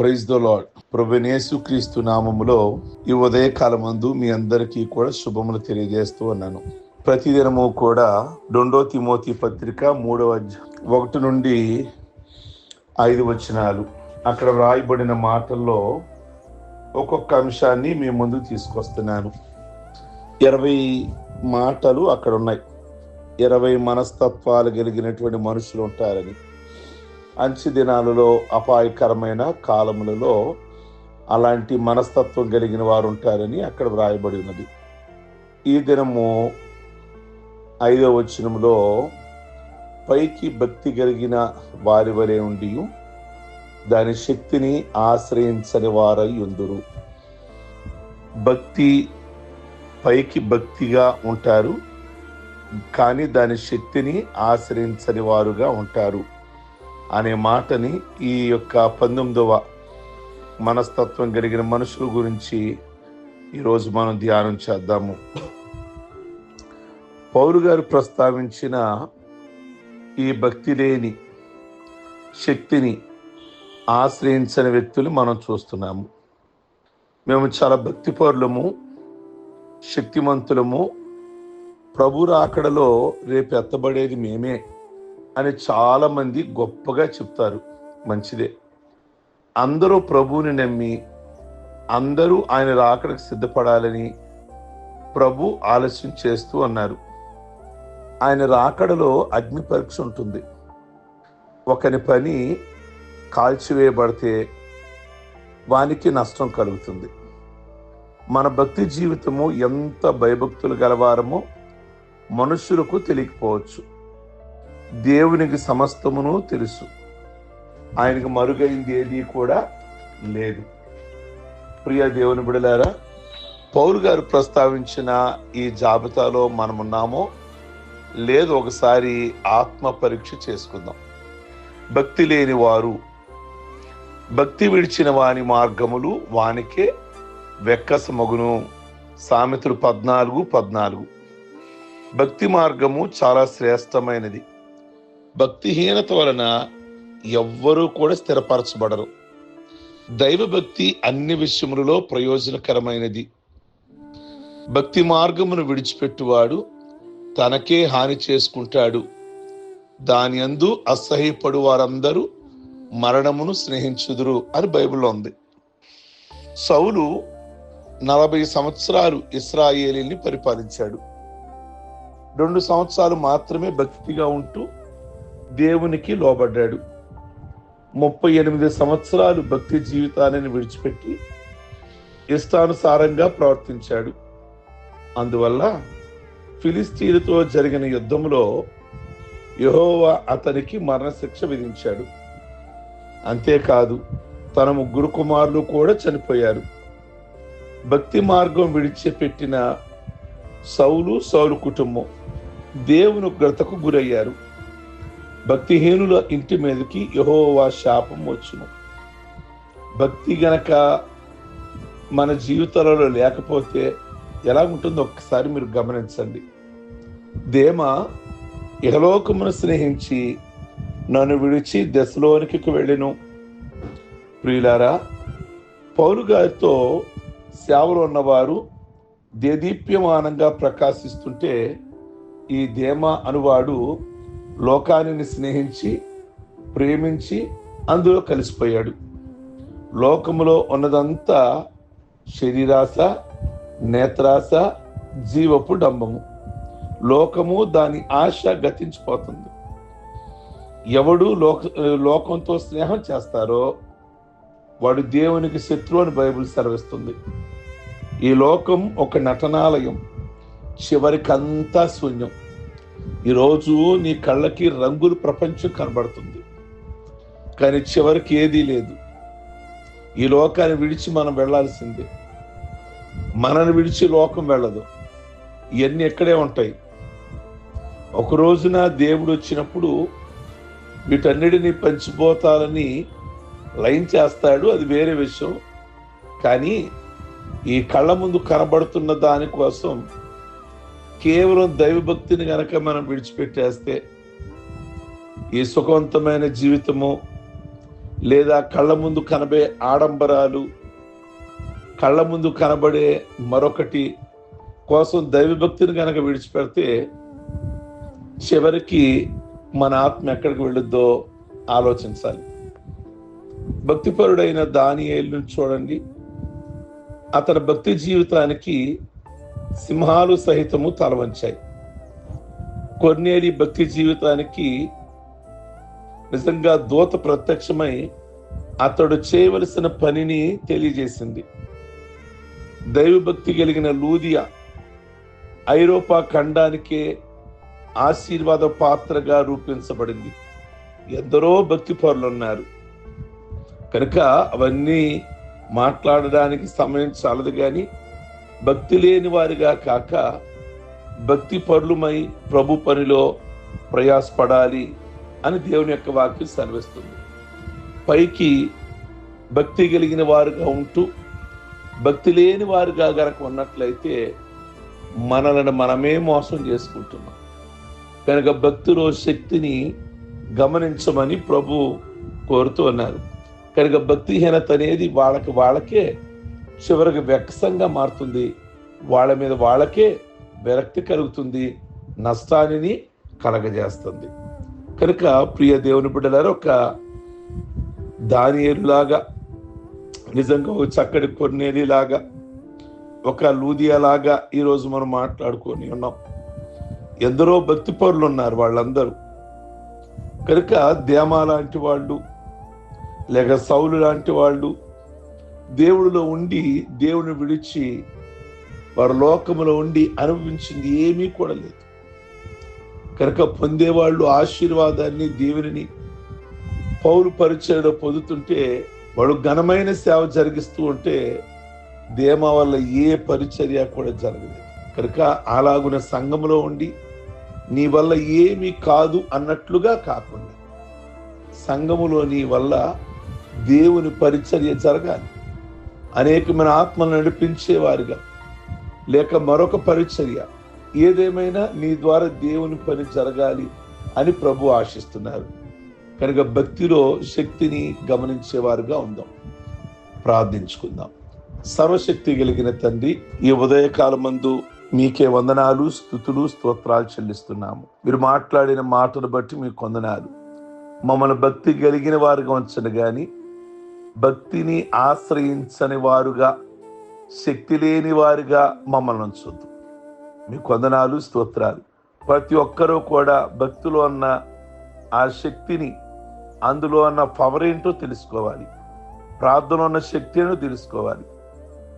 Praise the lord ప్రభునేసు క్రీస్తు నామములో ఈ ఉదయకాలమందు మీ అందరికీ కూడా శుభములు తెలియజేస్తూ ఉన్నాను. ప్రతిదినము కూడా రెండో తిమోతి పత్రిక మూడవ ఒకటి నుండి ఐదు వచనాలు. అక్కడ వ్రాయబడిన మాటల్లో ఒక్కొక్క అంశాన్ని మీ ముందు తీసుకొస్తున్నాను. ఇరవై మాటలు అక్కడ ఉన్నాయి ఇరవై మనస్తత్వాలు కలిగినటువంటి మనుషులు ఉంటారని. అంచె దినాలలో అపాయకరమైన కాలములలో అలాంటి మనస్తత్వం కలిగిన వారు ఉంటారని అక్కడ వ్రాయబడి ఉన్నది. ఈ దినము ఐదవ వచనంలో పైకి భక్తి కలిగిన వారి వలె ఉండి దాని శక్తిని ఆశ్రయించని వారై ఉందురు. భక్తి పైకి భక్తిగా ఉంటారు కానీ దాని శక్తిని ఆశ్రయించని వారుగా ఉంటారు. అనే మాటని ఈ యొక్క పంతొమ్మిదవ మనస్తత్వం కలిగిన మనుషుల గురించి ఈరోజు మనం ధ్యానం చేద్దాము. పౌరు గారు ప్రస్తావించిన ఈ భక్తి లేని శక్తిని ఆశ్రయించని వ్యక్తులు మనం చూస్తున్నాము. మేము చాలా భక్తిపరులము శక్తిమంతులము. ప్రభు రాకడలో రేపు ఎత్తబడేది మేమే. అని చాలామంది గొప్పగా చెప్తారు. మంచిదే. అందరూ ప్రభువుని నమ్మి అందరూ ఆయన రాకడకు సిద్ధపడాలని ప్రభు ఆలస్యం చేస్తూ అన్నారు. ఆయన రాకడలో అగ్ని పరీక్ష ఉంటుంది. ఒకని పని కాల్చివేయబడితే వానికి నష్టం కలుగుతుంది. మన భక్తి జీవితము ఎంత భయభక్తులు గలవారమో మనుషులకు తెలియకపోవచ్చు. దేవునికి సమస్తమును తెలుసు. ఆయనకు మరుగైంది ఏది కూడా లేదు. ప్రియ దేవుని బిడలారా పౌరు గారు ప్రస్తావించిన ఈ జాబితాలో మనమున్నామో లేదు ఒకసారి ఆత్మ పరీక్ష చేసుకుందాం. భక్తి లేని వారు భక్తి విడిచిన వాని మార్గములు వానికే వెక్కసమగును. సామెతలు పద్నాలుగు పద్నాలుగు. భక్తి మార్గము చాలా శ్రేష్టమైనది. భక్తిహీనత వలన ఎవ్వరూ కూడా స్థిరపరచబడరు. దైవభక్తి అన్ని విషయములలో ప్రయోజనకరమైనది. భక్తి మార్గమును విడిచిపెట్టువాడు తనకే హాని చేసుకుంటాడు. దాని అందు అసహ్యపడు వారందరూ మరణమును స్నేహించుదురు అని బైబిల్లో ఉంది. సౌలు నలభై సంవత్సరాలు ఇస్రాయేలీని పరిపాలించాడు. రెండు సంవత్సరాలు మాత్రమే భక్తిగా ఉంటూ దేవునికి లోబడ్డాడు. ముప్పై ఎనిమిది సంవత్సరాలు భక్తి జీవితాన్ని విడిచిపెట్టి ఇష్టానుసారంగా ప్రవర్తించాడు. అందువల్ల ఫిలిస్తీన్తో జరిగిన యుద్ధంలో యహోవా అతనికి మరణశిక్ష విధించాడు. అంతేకాదు తన ముగ్గురు కుమారులు కూడా చనిపోయారు. భక్తి మార్గం విడిచిపెట్టిన సౌలు సౌలు కుటుంబం దేవుని గ్రతకు గురయ్యారు. భక్తిహీనుల ఇంటి మీదకి యహోవా శాపం వచ్చును. భక్తి గనక మన జీవితాలలో లేకపోతే ఎలా ఉంటుందో ఒక్కసారి మీరు గమనించండి. దేమ ఇహలోకమును స్నేహించి నన్ను విడిచి దశలోనికి వెళ్ళెను. ప్రియులారా పౌరు గారితో సేవలో ఉన్నవారు దేదీప్యమానంగా ప్రకాశిస్తుంటే ఈ దేమ అనువాడు లోకాన్ని స్నేహించి ప్రేమించి అందులో కలిసిపోయాడు. లోకములో ఉన్నదంతా శరీరాశ నేత్రాశ జీవపు డంబము. లోకము దాని ఆశ గతించిపోతుంది. ఎవడు లోక లోకంతో స్నేహం చేస్తారో వాడు దేవునికి శత్రువు అని బైబిల్ సెలవిస్తుంది. ఈ లోకం ఒక నటనాలయం. చివరికంతా శూన్యం. ఈరోజు నీ కళ్ళకి రంగుల ప్రపంచం కనబడుతుంది. కానీ చివరికి ఏదీ లేదు. ఈ లోకాన్ని విడిచి మనం వెళ్ళాల్సిందే. మనని విడిచి లోకం వెళ్ళదు. ఇవన్నీ ఎక్కడే ఉంటాయి. ఒక రోజున దేవుడు వచ్చినప్పుడు వీటన్నిటిని పంచిపోతాలని లైన్ చేస్తాడు. అది వేరే విషయం. కానీ ఈ కళ్ళ ముందు కనబడుతున్న దానికోసం కేవలం దైవభక్తిని గనక మనం విడిచిపెట్టేస్తే ఈ సుఖవంతమైన జీవితము లేదా కళ్ళ ముందు కనబడే ఆడంబరాలు కళ్ళ ముందు కనబడే మరొకటి కోసం దైవభక్తిని కనుక విడిచిపెడితే చివరికి మన ఆత్మ ఎక్కడికి వెళ్ళొద్దో ఆలోచించాలి. భక్తిపరుడైన దానియేలును చూడండి. అతని భక్తి జీవితానికి సింహాలు సహితము తలవంచాయి. కొన్నేలి భక్తి జీవితానికి నిజంగా దూత ప్రత్యక్షమై అతడు చేయవలసిన పనిని తెలియజేసింది. దైవభక్తి కలిగిన లూదియా ఐరోపా ఖండానికే ఆశీర్వాద పాత్రగా రూపించబడింది. ఎందరో భక్తి ఉన్నారు. కనుక అవన్నీ మాట్లాడడానికి సమయం చాలదు కానీ భక్తి లేని వారిగా కాక భక్తి పరులమై ప్రభు పనిలో ప్రయాసపడాలి అని దేవుని యొక్క వాక్యం సెలవిస్తుంది. పైకి భక్తి కలిగిన వారుగా ఉంటూ భక్తి లేని వారుగా గనక ఉన్నట్లయితే మనలను మనమే మోసం చేసుకుంటున్నాం. కనుక భక్తిలో శక్తిని గమనించమని ప్రభు కోరుతూ ఉన్నారు. కనుక భక్తిహీనత అనేది వాళ్ళకి వాళ్ళకే చివరికి వ్యక్తంగా మారుతుంది. వాళ్ళ మీద వాళ్ళకే విరక్తి కలుగుతుంది. నష్టాన్ని కలగజేస్తుంది. కనుక ప్రియ దేవుని బిడ్డలారు ఒక దానియేలులాగా నిజంగా ఒక చక్కటి కొన్నేలిలాగా ఒక లూదియాలాగా ఈరోజు మనం మాట్లాడుకొని ఉన్నాం. ఎందరో భక్తి పరులు ఉన్నారు వాళ్ళందరూ. కనుక దేమా లాంటి వాళ్ళు లేక సౌలు లాంటి వాళ్ళు దేవుడిలో ఉండి దేవుని విడిచి వారు లోకములో ఉండి అనుభవించింది ఏమీ కూడా లేదు. కనుక పొందేవాళ్ళు ఆశీర్వాదాన్ని దేవుని పౌరు పరిచయలో పొందుతుంటే వాడు ఘనమైన సేవ జరిగిస్తూ ఉంటే దేమ వల్ల ఏ పరిచర్య కూడా జరగలేదు. కనుక అలాగున సంఘంలో ఉండి నీ వల్ల ఏమీ కాదు అన్నట్లుగా కాకుండా సంఘములో నీ వల్ల దేవుని పరిచర్య జరగాలి. అనేకమైన ఆత్మను నడిపించేవారుగా. లేక మరొక పరిచర్య. ఏదేమైనా నీ ద్వారా దేవుని పని జరగాలి అని ప్రభు ఆశిస్తున్నారు. కనుక భక్తిలో శక్తిని గమనించేవారుగా ఉందాం. ప్రార్థించుకుందాం. సర్వశక్తి కలిగిన తండ్రి ఈ ఉదయకాలమందు మీకే వందనాలు స్థుతులు స్తోత్రాలు చెల్లిస్తున్నాము. మీరు మాట్లాడిన మాటను బట్టి మీకు వందనాలు. మమ్మల్ని భక్తి కలిగిన వారుగా ఉంచను కానీ భక్తిని ఆశ్రయించని వారుగా శక్తి లేని వారుగా మమ్మల్ని ఉంచొద్దు మీ కొందనాలు స్తోత్రాలు. ప్రతి ఒక్కరూ కూడా భక్తిలో ఉన్న ఆ శక్తిని అందులో ఉన్న పవర్ ఏంటో తెలుసుకోవాలి. ప్రార్థన ఉన్న శక్తి ఏంటో తెలుసుకోవాలి.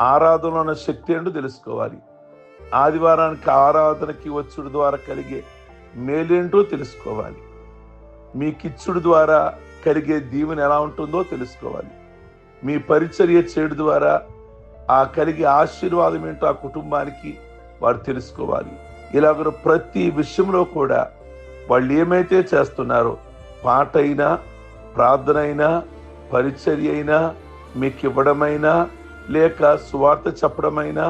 ఆరాధన ఉన్న శక్తి ఏంటో తెలుసుకోవాలి. ఆదివారానికి ఆరాధనకి వచ్చుడు ద్వారా కలిగే మేలేంటో తెలుసుకోవాలి. మీ కిచ్చుడు ద్వారా కలిగే దీవెన ఎలా ఉంటుందో తెలుసుకోవాలి. మీ పరిచర్య చేయడం ద్వారా ఆ కలిగే ఆశీర్వాదం ఏంటో ఆ కుటుంబానికి వారు తెలుసుకోవాలి. ఇలాగ ప్రతి విషయంలో కూడా వాళ్ళు ఏమైతే చేస్తున్నారో పాట అయినా ప్రార్థన అయినా పరిచర్య అయినా మీకు ఇవ్వడమైనా లేక సువార్త చెప్పడమైనా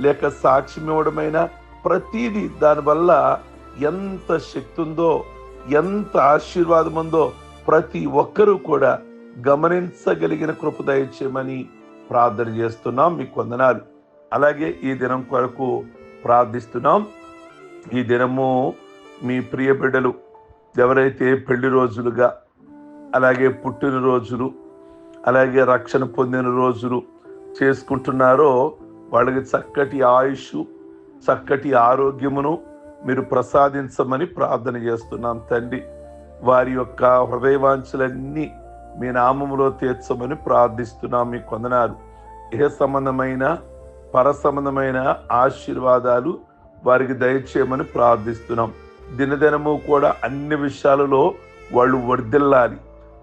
లేక సాక్ష్యం ఇవ్వడమైనా ప్రతీది దానివల్ల ఎంత శక్తి ఉందో ఎంత ఆశీర్వాదం ఉందో ప్రతి ఒక్కరూ కూడా గమనించగలిగిన కృప దయచేయమని ప్రార్థన చేస్తున్నాం. మీకు వందనాలు. అలాగే ఈ దినం కొరకు ప్రార్థిస్తున్నాం. ఈ దినము మీ ప్రియ బిడ్డలు ఎవరైతే పెళ్ళి రోజులుగా అలాగే పుట్టినరోజులు అలాగే రక్షణ పొందిన రోజులు చేసుకుంటున్నారో వాళ్ళకి చక్కటి ఆయుష్ చక్కటి ఆరోగ్యమును మీరు ప్రసాదించమని ప్రార్థన చేస్తున్నాం తండ్రి. వారి యొక్క హృదయవాంఛలన్నీ మీ నామములో తీర్చమని ప్రార్థిస్తున్నాం మీ కొందనాలు. ఏ సంబంధమైన పర సంబంధమైన ఆశీర్వాదాలు వారికి దయచేయమని ప్రార్థిస్తున్నాం. దినదినము కూడా అన్ని విషయాలలో వాళ్ళు వర్ధిల్లాలి.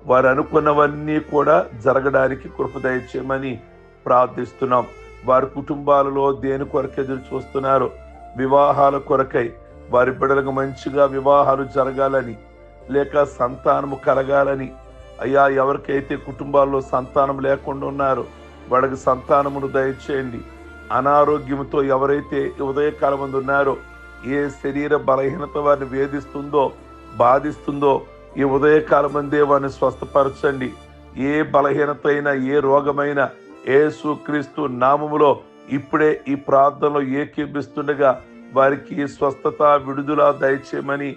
వారు అనుకున్నవన్నీ కూడా జరగడానికి కృప దయచేయమని ప్రార్థిస్తున్నాం. వారి కుటుంబాలలో దేని కొరకు ఎదురు చూస్తున్నారు వివాహాల కొరకై వారి బిడ్డలకు మంచిగా వివాహాలు జరగాలని లేక సంతానము కలగాలని అయ్యా ఎవరికైతే కుటుంబాల్లో సంతానం లేకుండా ఉన్నారో వాళ్ళకి సంతానమును దయచేయండి. అనారోగ్యంతో ఎవరైతే ఉదయకాలం మంది ఉన్నారో ఏ శరీర బలహీనత వారిని వేధిస్తుందో బాధిస్తుందో ఈ ఉదయకాలం మందే వారిని స్వస్థపరచండి. ఏ బలహీనత అయినా ఏ రోగమైనా ఏ సుక్రీస్తు నామములో ఇప్పుడే ఈ ప్రార్థనలో ఏకీభిస్తుండగా వారికి స్వస్థత విడుదల దయచేయమని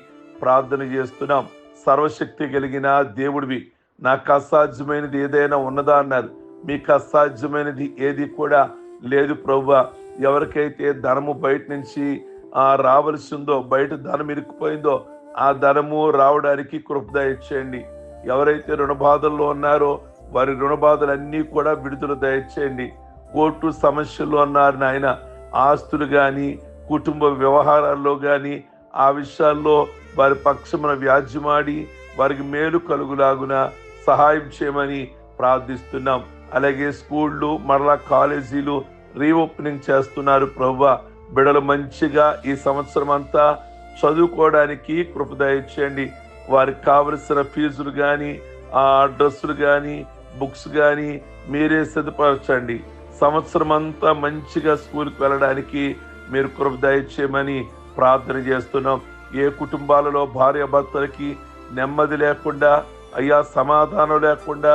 ప్రార్థన చేస్తున్నాం. సర్వశక్తి కలిగిన దేవుడివి నాకు అసాధ్యమైనది ఏదైనా ఉన్నదా అన్నారు. మీకు అసాధ్యమైనది ఏది కూడా లేదు ప్రభు ఎవరికైతే ధనము బయట నుంచి ఆ రావలసిందో బయట ధనం ఇరుక్కుపోయిందో ఆ ధనము రావడానికి కృపద ఇచ్చేయండి. ఎవరైతే రుణ బాధల్లో ఉన్నారో వారి రుణబాధలన్నీ కూడా విడుదల దయచేయండి. కోర్టు సమస్యలు అన్నారు నాయన. ఆస్తులు కానీ కుటుంబ వ్యవహారాల్లో కానీ ఆ విషయాల్లో వారి పక్షమున వ్యాజ్యమాడి వారికి మేలు కలుగులాగున సహాయం చేయమని ప్రార్థిస్తున్నాం. అలాగే స్కూళ్ళు మరలా కాలేజీలు రీఓపెనింగ్ చేస్తున్నారు ప్రభు బిడలు మంచిగా ఈ సంవత్సరం అంతా చదువుకోవడానికి కృప దయచేయండి వారికి కావలసిన ఫీజులు కానీ ఆ డ్రెస్సులు కానీ బుక్స్ కానీ మీరే సిద్ధపరచండి. సంవత్సరం అంతా మంచిగా స్కూల్కి వెళ్ళడానికి మీరు కృప దయచేయమని ప్రార్థన చేస్తున్నాం. ఏ కుటుంబాలలో భార్య భర్తలకి నెమ్మది లేకుండా అయ్యా సమాధానం లేకుండా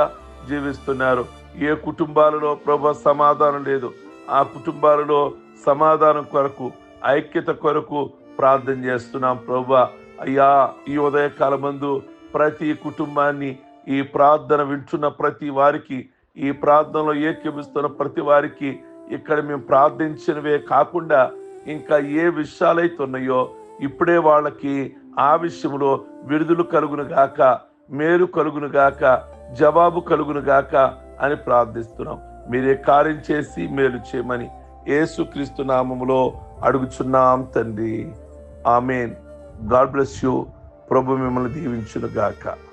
జీవిస్తున్నారు. ఏ కుటుంబాలలో ప్రభు సమాధానం లేదు. ఆ కుటుంబాలలో సమాధానం కొరకు ఐక్యత కొరకు ప్రార్థన చేస్తున్నాం ప్రభు. అయ్యా ఈ ఉదయకాలమందు ప్రతి కుటుంబాన్ని ఈ ప్రార్థన వింటున్న ప్రతి వారికి ఈ ప్రార్థనలో ఏకీపిస్తున్న ప్రతి వారికి ఇక్కడ మేము ప్రార్థించినవే కాకుండా ఇంకా ఏ విషయాలైతే ఉన్నాయో ఇప్పుడే వాళ్ళకి ఆ విషయంలో విడుదల కలుగును గాక. మేలు కలుగును గాక జవాబు కలుగును గాక అని ప్రార్థిస్తున్నాం. మీరే కార్యం చేసి మేలు చేయమని ఏసుక్రీస్తు నామములో అడుగుచున్నాం తండ్రి. ఆమెన్. God bless you. ప్రభు మిమ్మల్ని దీవించును గాక.